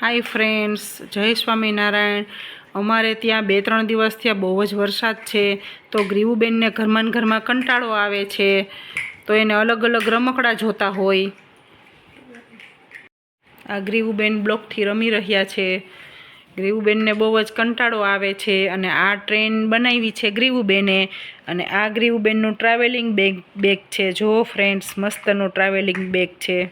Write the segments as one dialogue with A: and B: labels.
A: Hi friends જય સ્વામિનારાયણ. અમારે ત્યાં બે ત્રણ દિવસ ત્યાં બહુ જ વરસાદ છે, તો ગ્રીવુબેનને ઘરમાં ઘરમાં કંટાળો આવે છે, તો એને અલગ અલગ રમકડા જોતા હોય. આ ગ્રીવુબેન બ્લોકથી રમી રહ્યા છે. ગ્રીવુબેનને બહુ જ કંટાળો આવે છે અને આ ટ્રેન બનાવી છે ગ્રીવુબેને. અને આ ગ્રીવુબેનનું ટ્રાવેલિંગ બેગ બેગ છે. જો ફ્રેન્ડ્સ મસ્તનું ટ્રાવેલિંગ બેગ છે.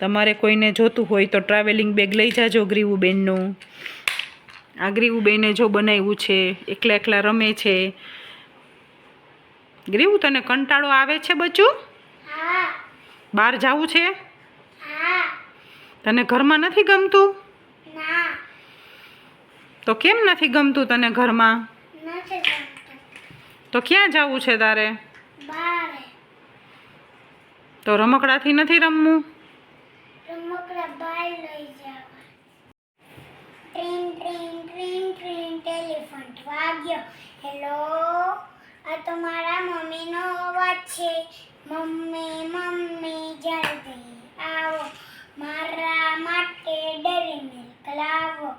A: તમારે કોઈને જોતું હોય તો ટ્રાવેલિંગ બેગ લઈ જાજો ગ્રીવુબેનનું. આ ગ્રીવુબેને જો બનાવ્યું છે એકલા એકલા રમે છે. ગ્રીવુ તને કંટાળો આવે છે બચ્ચું? બહાર જવું છે? તને ઘરમાં નથી ગમતું? તો કેમ નથી ગમતું તને ઘરમાં? તો ક્યાં જવું છે તારે? તો રમકડાથી નથી રમવું?
B: હેલો? આ તો મારા મમ્મીનો અવાજ છે. મમ્મી મમ્મી જલ્દી આવો મારા માટે ડેરી મિલ્ક લાવો.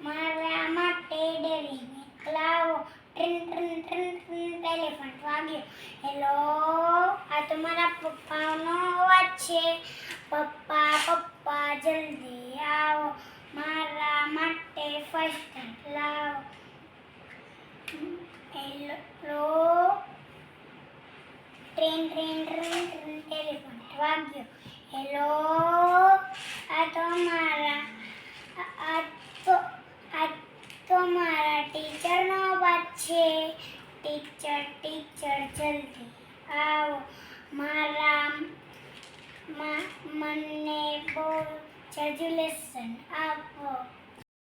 B: મારા માટે ડેરી મિલ્ક લાવો. ટ્રિન ટ્રિન ટ્રિન, ટ્રેન ટેલિફોન વાગ્યો હેલો, આ તો મારા પપ્પાનો અવાજ છે. પપ્પા પપ્પા, જલ્દી આવો. મારા માટે ફર્સ્ટ લાવો. હેલો ટ્રેન ટ્રેન ટ્રેન ટ્રેન ટેલિફોન વાગ્યો હેલો, આ તો મારા આ- આ તો આ તો મારા ટીચરનો અવાજ છે ટીચર ટીચર જલ્દી આવો મારા मा- મને બહુ સજેશન આપો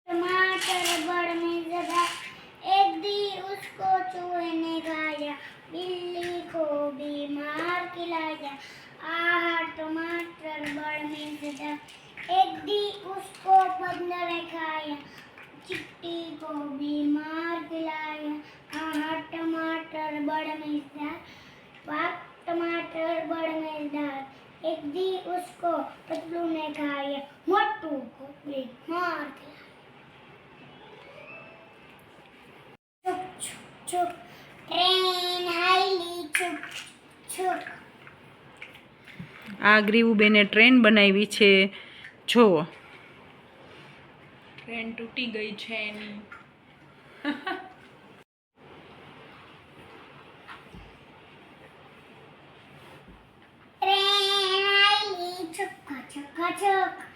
B: टमाटर बड़ में जगह एक दी उसको चूहे ने खाया बिल्ली को भी मार खिलाया आहा टमाटर बड़ में जगह एक दी उसको बंदर ने खाया चिट्टी को भी बड़ में जगह बाप टमाटर बड़ में जगह एक दी उसको पतलू ने खाया मोटू को भी मार खिलाया चुप चुप चुप ट्रेन हाईली चुप चुप
A: આ ગ્રીવુબેને ટ્રેન બનાવી છે જુઓ ટ્રેન તૂટી ગઈ છે એની
B: kaçak.